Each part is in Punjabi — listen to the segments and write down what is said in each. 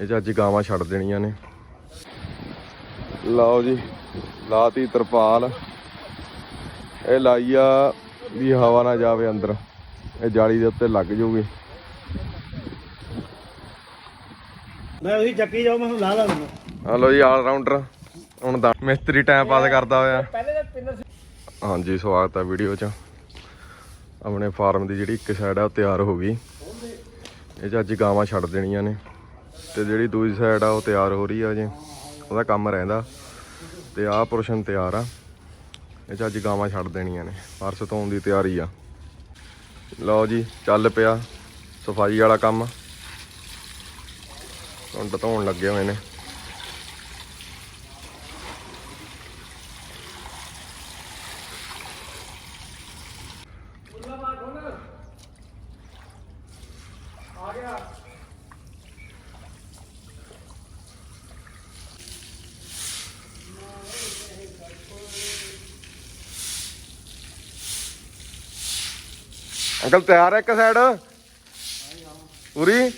ਇਹ 'ਚ ਅੱਜ ਗਾਵਾਂ ਛੱਡ ਦੇਣੀਆਂ ਨੇ। ਲਓ ਜੀ ਲਾਤੀ ਤਰਪਾਲ। ਇਹ ਲਾਈ ਆ ਵੀ ਹਵਾ ਨਾ ਜਾਵੇ ਅੰਦਰ। ਇਹ ਜਾਲੀ ਦੇ ਉੱਤੇ ਲੱਗ ਜੂਗੀ। ਮੈਂ ਉਹੀ ਚੱਕੀ ਜਾਉ ਮੈਂ ਹੁਣ ਲਾ ਲਾ ਹਲੋ ਜੀ ਆਲ ਰਾਉਂਡਰ ਹੁਣ ਦਾ ਮਿਸਤਰੀ ਟਾਈਮ ਪਾਸ ਕਰਦਾ ਹੋਇਆ। ਪਹਿਲੇ ਤਾਂ ਪਿੰਦਰ ਹਾਂਜੀ ਸਵਾਗਤ ਹੈ ਵੀਡੀਓ 'ਚ। ਆਪਣੇ ਫਾਰਮ ਦੀ ਜਿਹੜੀ ਇੱਕ ਸਾਈਡ ਆ ਉਹ ਤਿਆਰ ਹੋ ਗਈ। ਇਹ 'ਚ ਅੱਜ ਗਾਵਾਂ ਛੱਡ ਦੇਣੀਆਂ ਨੇ। ਤੇ ਜਿਹੜੀ ਦੂਜੀ ਸਾਈਡ ਆ, ਉਹ ਤਿਆਰ ਹੋ ਰਹੀ ਆ ਅਜੇ ਉਹਦਾ ਕੰਮ ਰਹਿੰਦਾ। ਤੇ ਆਹ ਪੋਰਸ਼ਨ ਤਿਆਰ ਆ। ਇਹ 'ਚ ਅੱਜ ਗਾਵਾਂ ਛੱਡ ਦੇਣੀਆਂ ਨੇ। ਪਰਸ ਧੋਣ ਦੀ ਤਿਆਰੀ ਆ। ਲਓ ਜੀ, ਚੱਲ ਪਿਆ ਸਫ਼ਾਈ ਵਾਲਾ ਕੰਮ। ਹੁਣ ਧੋਣ ਲੱਗੇ ਹੋਏ ਨੇ। ਅੰਕਲ ਤਿਆਰ ਹੈ ਇੱਕ ਸਾਈਡ ਪੂਰੀ?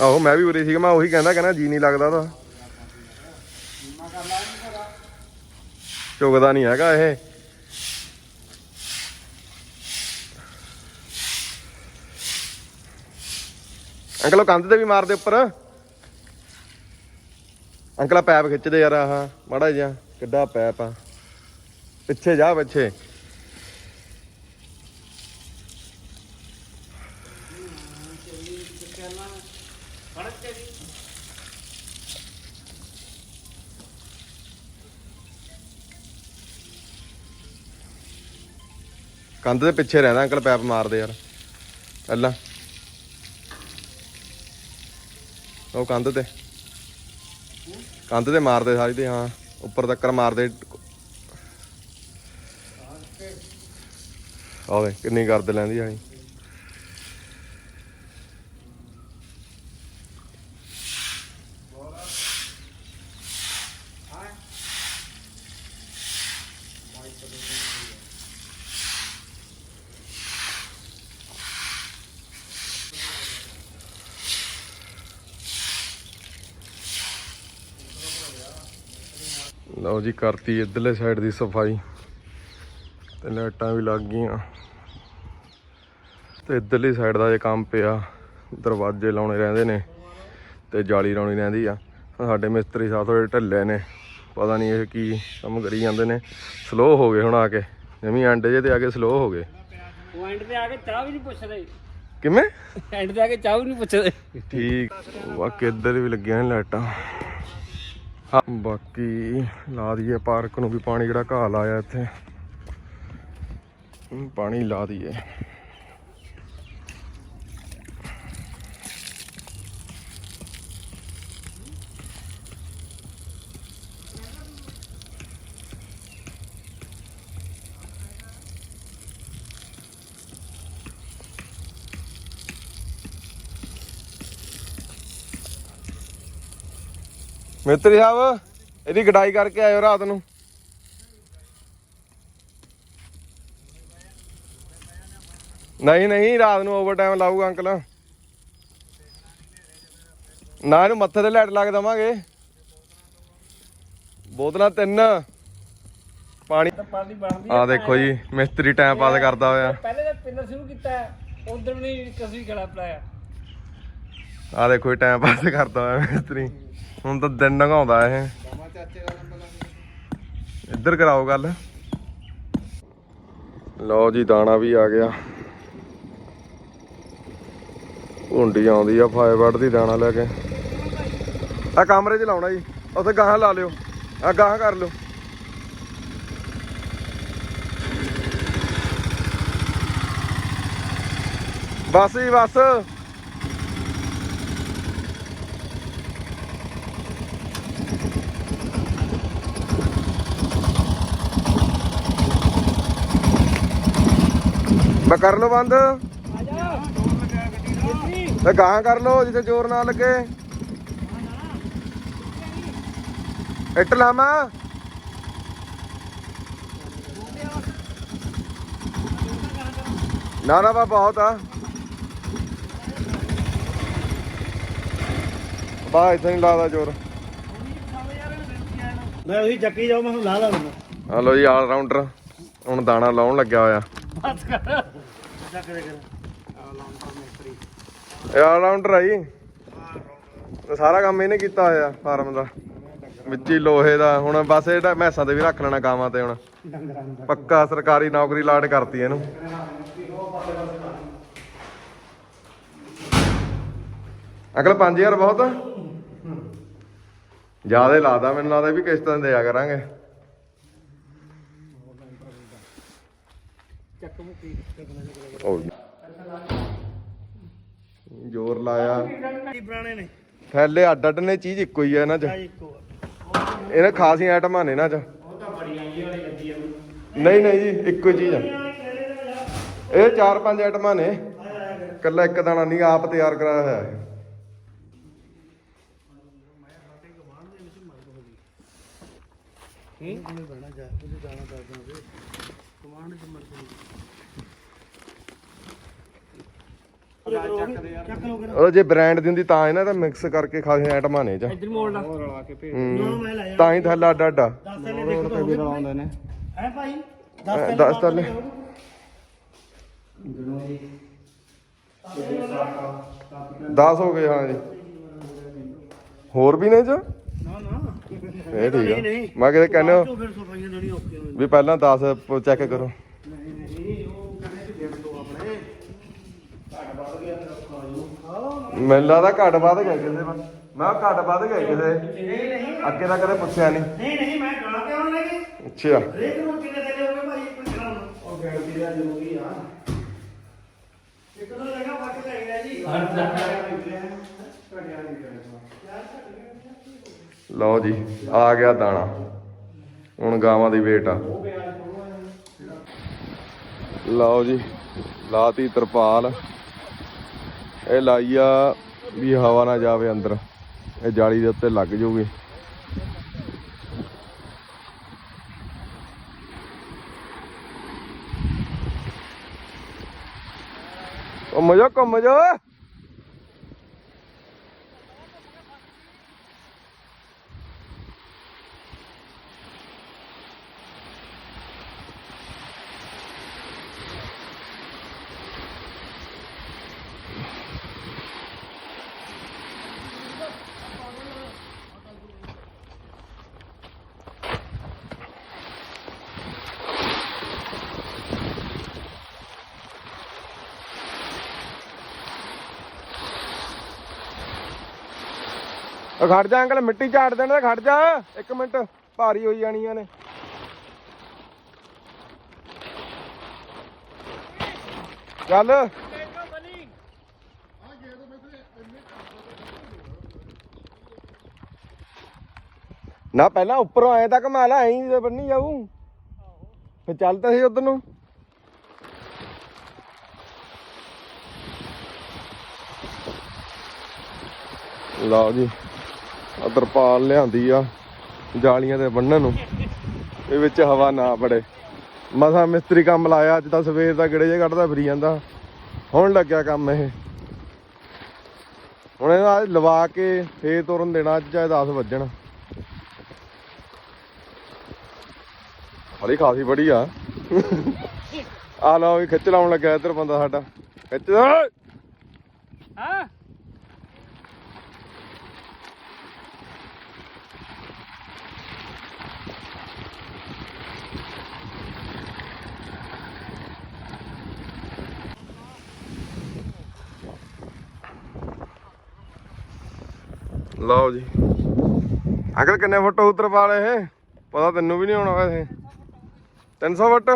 ਆਹੋ, ਮੈਂ ਵੀ ਉਰੇ ਸੀਗਾ, ਮੈਂ ਉਹੀ ਕਹਿੰਦਾ ਕਹਿੰਦਾ ਜੀ ਨਹੀਂ ਲੱਗਦਾ ਤਾਂ। ਚੁਗਦਾ ਨਹੀਂ ਹੈਗਾ ਇਹ। ਅੰਕਲ, ਉਹ ਕੰਧ ਤੇ ਵੀ ਮਾਰਦੇ ਉੱਪਰ। ਅੰਕਲ ਆ ਪੈਪ ਖਿੱਚਦੇ ਯਾਰ, ਆਹ, ਮਾੜਾ ਜਿਹਾ, ਕਿੱਡਾ ਪੈਪ ਆ। ਪਿੱਛੇ ਜਾ, ਪਿੱਛੇ। ਕੰਧ ਦੇ ਪਿੱਛੇ ਰਹਿੰਦਾ ਅੰਕਲ ਪੈਪ ਮਾਰਦੇ ਯਾਰ। ਪਹਿਲਾਂ। ਉਹ ਕੰਧ ਤੇ। ਕੰਧ ਤੇ ਮਾਰਦੇ ਸਾਰੀ ਤੇ, ਹਾਂ। ਉੱਪਰ ਤੱਕ ਮਾਰਦੇ। ਆਵੇ ਕਿੰਨੀ ਗਰਦ ਲੈਂਦੀ ਆਣੀ ਲਓ ਜੀ ਕਰਤੀ ਇਧਰਲੇ ਸਾਈਡ ਦੀ ਸਫ਼ਾਈ। ਤੇ ਲਾਈਟਾਂ ਵੀ ਲੱਗ ਗਈਆਂ। ਤੇ ਇਧਰਲੀ ਸਾਈਡ ਦਾ ਇਹ ਕੰਮ ਪਿਆ ਦਰਵਾਜ਼ੇ ਲਾਉਣੇ ਰਹਿੰਦੇ ਨੇ ਤੇ ਜਾਲੀ ਲਾਉਣੀ ਰਹਿੰਦੀ ਆ। ਸਾਡੇ ਮਿਸਤਰੀ ਸਾਹਿਬ ਥੋੜੇ ਢੱਲੇ ਨੇ ਪਤਾ ਨਹੀਂ ਇਹ ਕੀ ਕੰਮ ਕਰੀ ਜਾਂਦੇ ਨੇ। ਸਲੋ ਹੋ ਗਏ ਹੁਣ ਆ ਕੇ ਜਮੀ ਐਂਡ ਜੇ ਤੇ ਆ ਕੇ ਸਲੋ ਹੋ ਗਏ। ਪੁਆਇੰਟ ਤੇ ਆ ਕੇ ਚਾਹ ਵੀ ਨਹੀਂ ਪੁੱਛਦੇ। ਕਿਵੇਂ? ਐਂਡ ਤੇ ਆ ਕੇ ਚਾਹ ਵੀ ਨਹੀਂ ਪੁੱਛਦੇ। ਠੀਕ। ਬਾਕੀ ਇੱਧਰ ਵੀ ਲੱਗੀਆਂ ਨੇ ਲਾਈਟਾਂ। ਬਾਕੀ ਲਾ ਦਈਏ ਪਾਰਕ ਨੂੰ ਵੀ ਪਾਣੀ ਜਿਹੜਾ ਘਾਹ ਲਾਇਆ ਇੱਥੇ। ਪਾਣੀ ਲਾ ਦਈਏ। ਮਿੱਤਰੀ ਸਾਹਿਬ ਇਹਦੀ ਗਡਾਈ ਕਰਕੇ ਆਇਓ ਰਾਤ ਨੂੰ। ਨਹੀਂ ਨਹੀਂ ਰਾਤ ਨੂੰ ਓਵਰ ਟਾਈਮ ਲਾਊਗਾ ਅੰਕਲ। ਨਾ ਇਹਨੂੰ ਮੱਥੇ ਤੇ ਲਾਈਟ ਲੱਗ ਦਵਾਂਗੇ। ਬੋਤਲਾਂ ਤਿੰਨ। ਪਾਣੀ ਤਾਂ ਪਾਣੀ ਬਣਦੀ ਆ ਦੇਖੋ ਜੀ ਮਿਸਤਰੀ ਟਾਈਮ ਪਾਸ ਕਰਦਾ ਹੋਇਆ। ਪਹਿਲੇ ਤਾਂ ਪਿੰਦਰ ਸ਼ੁਰੂ ਕੀਤਾ ਉਧਰ ਨਹੀਂ ਕਸੀ ਖੜਾ ਪਲਾਇਆ ਆ ਦੇਖੋ ਟਾਈਮ ਪਾਸ ਕਰਦਾ ਹੋਇਆ ਮਿਸਤਰੀ। ਹੁਣ ਤਾਂ ਦਿਨ ਲੰਘਾਉਂਦਾ ਇਹ। ਇੱਧਰ ਕਰਾਓ ਗੱਲ। ਲਓ ਜੀ, ਦਾਣਾ ਵੀ ਆ ਗਿਆ। ਹੁੰਡੀ ਆਉਂਦੀ ਆ ਫਾਈਬਰ ਦੀ ਦਾਣਾ ਲੈ ਕੇ। ਆ ਕਮਰੇ 'ਚ ਲਾਉਣਾ ਜੀ। ਉੱਥੇ ਗਾਹਾਂ ਲਾ ਲਿਓ। ਆ ਗਾਹਾਂ ਕਰ ਲਿਓ। ਬਸ ਜੀ, ਬਸ। ਮੈਂ ਕਰ ਲਓ ਬੰਦ। ਤੇ ਗਾਂ ਕਰ ਲਓ ਜਿੱਥੇ ਜ਼ੋਰ ਨਾ ਲੱਗੇ। ਇੱਟ ਲਾਵਾਂ। ਨਾ ਨਾ ਬਾ ਬਹੁਤ ਆ। ਬਾ ਇੱਥੇ ਨਹੀਂ ਲਾਦਾ ਜ਼ੋਰ। ਮੈਂ ਉਹੀ ਚੱਕੀ ਜਾਉ ਮੈਂ ਲਾ ਲਾ ਦਿੰਦਾ ਹਲੋ ਜੀ ਆਲ ਰਾਉਂਡਰ ਹੁਣ ਦਾਣਾ ਲਾਉਣ ਲੱਗਿਆ ਹੋਇਆ। ਬਸ ਕਰ। ਚੱਕ ਦੇ ਕਰ। ਇਹ ਆਲ ਰਾਉਂਡਰ ਆ ਜੀ। ਇਹ ਸਾਰਾ ਕੰਮ ਇਹਨੇ ਕੀਤਾ ਹੋਇਆ ਫਾਰਮ ਦਾ। ਵਿੱਚ ਹੀ ਲੋਹੇ ਦਾ। ਹੁਣ ਬਸ ਇਹਦਾ ਮੈਸਾਂ ਤੇ ਵੀ ਰੱਖ ਲੈਣਾ ਗਾਵਾਂ ਤੇ ਹੁਣ। ਦਾ ਪੱਕਾ ਸਰਕਾਰੀ ਨੌਕਰੀ ਲਾਟ ਕਰਤੀ ਇਹਨੂੰ। ਅਗਲ 5000 ਬਹੁਤ ਆ? ਜ਼ਿਆਦਾ ਲਾਦਾ ਮੈਨੂੰ ਲੱਗਦਾ ਵੀ ਕਿਸ਼ਤਾਂ ਦਿਆ ਕਰਾਂਗੇ। ਚੱਕ ਮੁੱਕੀ। ਉਹ ਜ਼ੋਰ ਲਾਇਆ। ਕੀ ਪੁਰਾਣੇ ਨੇ? ਥੈਲੇ ਅੱਡ ਅੱਡ ਨੇ ਚੀਜ਼ ਇੱਕੋ ਹੀ ਆ ਇਹਨਾਂ 'ਚ। ਆ ਇੱਕੋ ਆ। ਇਹਨਾਂ ਖਾਸੀਆਂ ਆਈਟਮਾਂ ਨੇ ਇਹਨਾਂ 'ਚ। ਨਹੀਂ ਨਹੀਂ ਜੀ ਇੱਕੋ ਹੀ ਚੀਜ਼ ਆ। ਇਹ ਚਾਰ ਪੰਜ ਆਈਟਮਾਂ ਨੇ। ਕੱਲਾ ਇੱਕ ਦਾਣਾ ਨਹੀਂ ਆਪ ਤਿਆਰ ਕਰਾਇਆ ਹੋਇਆ ਹੈ? ਉਹਨੇ ਜਾ ਕਮਾਂਡ ਚ ਮਰ ਚੱਕ ਲੋ ਕਰ ਉਹ ਜੇ ਬ੍ਰਾਂਡ ਦੀ ਹੁੰਦੀ ਤਾਂ ਇਹਨਾਂ ਦਾ ਮਿਕਸ ਕਰਕੇ ਖਾਸੀਆਂ ਆਈਟਮਾਂ ਨੇ 'ਚ। ਇਧਰ ਮੋੜ ਲਾ। ਰਲਾ ਕੇ ਭੇਜ ਹੂੰ। ਮੈਂ ਲੈ ਜਾ ਤਾਂ ਹੀ ਥੈਲਾ ਅੱਡ ਅੱਡ ਆ। 10 ਥੱਲੇ ਦੇਖੋ ਤਾਂ ਰਲਾਉਂਦੇ ਨੇ। ਹੈ ਭਾਈ? 10 ਅਹ ਦਸ ਥੱਲੇ। 10 ਹੋ ਗਏ ਹਾਂ ਜੀ। ਹੋਰ ਵੀ ਨੇ ਚ? ਇਹ ਠੀਕ ਆ। ਨਹੀਂ ਮੈਂ ਕਿਤੇ ਕਹਿੰਦੇ ਹੋ ਫਿਰ ਸਫਾਈਆਂ ਦੇਣੀ ਔਖੀ ਵੀ ਪਹਿਲਾਂ 10 ਚੈੱਕ ਕਰੋ। ਨਹੀਂ ਨਹੀਂ ਉਹ ਕਹਿੰਦੇ ਕਿ ਡੇਢ ਦੋ ਆਪਣੇ। ਘੱਟ ਵੱਧ ਗਿਆ ਤਾਂ ਮੈਨੂੰ ਲੱਗਦਾ ਘੱਟ ਵੱਧ ਗਿਆ ਕਿਸੇ ਵਾਰ ਮੈਂ ਕਿਹਾ ਘੱਟ ਵੱਧ ਗਿਆ ਕਿਸੇ ਨਹੀਂ ਨਹੀਂ ਅੱਗੇ ਤਾਂ ਕਦੇ ਪੁੱਛਿਆ ਨਹੀਂ। ਨਹੀਂ ਨਹੀਂ ਮੈਂ ਗਾਣਾ ਤੇ ਆਉਣ ਲੱਗੇ ਅੱਛਾ। ਹਰੇਕ ਨੂੰ ਕਿੰਨੇ ਦੇ ਲਿਓਗੇ ਭਾਈ ਇੱਕ ਗਾਣਾ ਉਹ ਗਿਣਤੀ ਦਾ ਜ਼ਰੂਰੀ ਆ। ਇੱਕ ਤਾਂ ਜਗ੍ਹਾ ਫੱਕ ਚਾਹੀਦਾ ਜੀ। ਹਰ ਜਗ੍ਹਾ ਲਓ ਜੀ, ਆ ਗਿਆ ਦਾਣਾ। ਹੁਣ ਗਾਵਾਂ ਦੀ ਵੇਟ ਆ। ਲਓ ਜੀ, ਲਾਤੀ ਤਰਪਾਲ। ਇਹ ਲਾਈ ਆ ਵੀ ਹਵਾ ਨਾ ਜਾਵੇ ਅੰਦਰ। ਇਹ ਜਾਲੀ ਦੇ ਉੱਤੇ ਲੱਗ ਜੂਗੀ। ਘੁੰਮ ਜਾ ਘੁੰਮ ਜਾ। ਖੜ ਜਾ ਅੰਕਲ, ਮਿੱਟੀ ਝਾੜ ਦੇਣਾ ਖੜ ਜਾ। ਇੱਕ ਮਿੰਟ, ਭਾਰੀ ਹੋਈ ਜਾਣੀਆਂ ਨੇ ਚੱਲ। ਨਾ, ਪਹਿਲਾਂ ਉੱਪਰੋਂ ਆਏ ਤੱਕ ਮੈਂ ਲਾ ਐਂ ਬੰਨੀ ਜਾਊ। ਫੇ ਚੱਲ ਤਾਂ ਸੀ ਉਧਰ ਨੂੰ। ਲਓ ਜੀ। ਤਰਪਾਲ ਲਿਆਂਦੀ ਆ ਜਾਲੀਆਂ ਤੇ ਬੰਨਣ ਨੂੰ। ਇਹ ਵਿੱਚ ਹਵਾ ਨਾ ਪੜੇ। ਮਸਾ ਮਿਸਤਰੀ ਕੰਮ ਲਾਇਆ, ਅੱਜ ਤਾਂ ਸਵੇਰ ਦਾ ਗੜੇ ਜੇ ਕੱਢਦਾ ਫਿਰੀ ਜਾਂਦਾ। ਹੁਣ ਲੱਗਿਆ ਕੰਮ ਇਹ। ਹੁਣ ਇਹ ਲਵਾ ਕੇ ਫੇਰ ਤੁਰਨ ਦੇਣਾ, ਅੱਜ ਚਾਹੇ 10 ਵੱਜਣ। ਹਲੀ ਖਾਸੀ ਬੜੀ ਆ। ਆ ਲਓ ਵੀ ਖਿੱਚ ਲਾਉਣ ਲੱਗਾ ਇੱਧਰ ਬੰਦਾ ਸਾਡਾ। ਖਿੱਚ ਹਾਂ? ਲਓ ਜੀ। ਅੰਕਲ, ਕਿੰਨੇ ਫੁੱਟ ਉਤਰ ਪਾ ਇਹ? ਪਤਾ ਤੈਨੂੰ ਵੀ ਨਹੀਂ ਹੋਣਾ ਵੈਸੇ। 300 ਫੁੱਟ?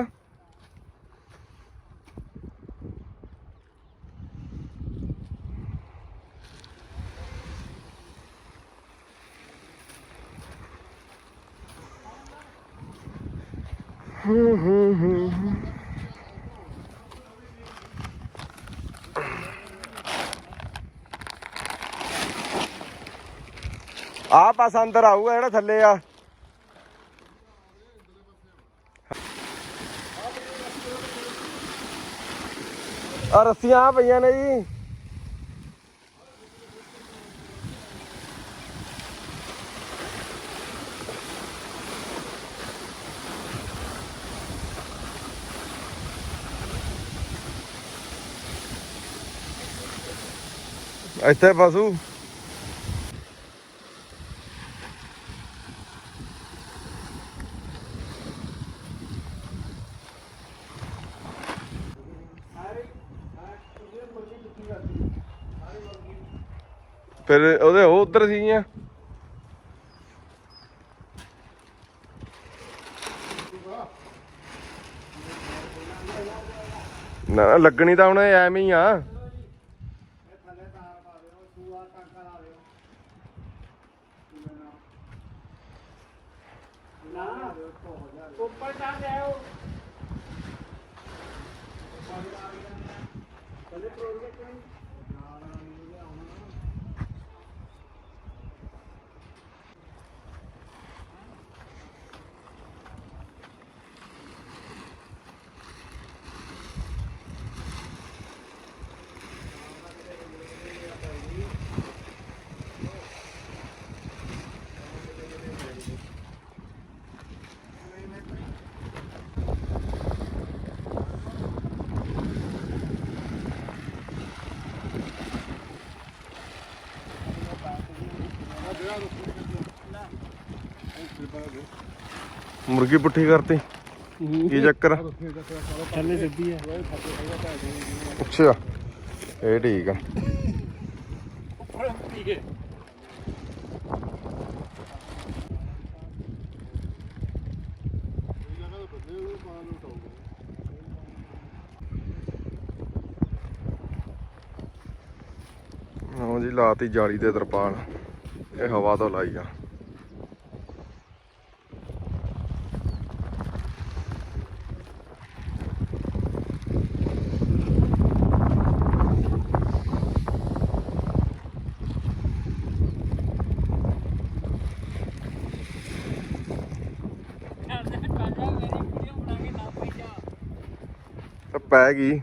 ਆ ਪਾਸ ਅੰਦਰ ਆਊਗਾ ਜਿਹੜਾ ਥੱਲੇ ਆ। ਆ ਰੱਸੀਆਂ ਪਈਆਂ ਨੇ ਜੀ। ਇੱਥੇ ਪਸ਼ੂ ਫਿਰ ਉਹਦੇ ਉਹ ਉਧਰ ਸੀਗੀਆਂ। ਨਾ ਲੱਗਣੀ ਤਾਂ ਹੁਣ ਐਵੇਂ ਹੀ ਆ ਥੱਲੇ ਤਾਰ ਪਾ ਦਿਓ ਦੂਆ ਟਾਂਕਾ ਲਾ ਦਿਓ ਨਾ ਉੱਪਰ ਤਾਂ ਜਾਓ ਥੱਲੇ ਪ੍ਰੋਜੈਕਟ ਨਹੀਂ ਨਾ ਨਾ ਨਹੀਂ ਆਉਣਾ ਮੁਰਗੀ ਪੁੱਠੀ ਕਰਤੀ। ਕੀ ਚੱਕਰ? ਆ? ਥੱਲੇ ਸਿੱਧੀ ਹੈ ਅੱਛਾ ਇਹ ਠੀਕ ਆ। ਹਾਂ ਜੀ ਲਾਤੀ ਜਾਲੀ ਤੇ ਤਰਪਾਲ। ਇਹ ਹਵਾ ਤੋਂ ਲਾਈ ਆ। ਤਾਂ ਪੈ ਗਈ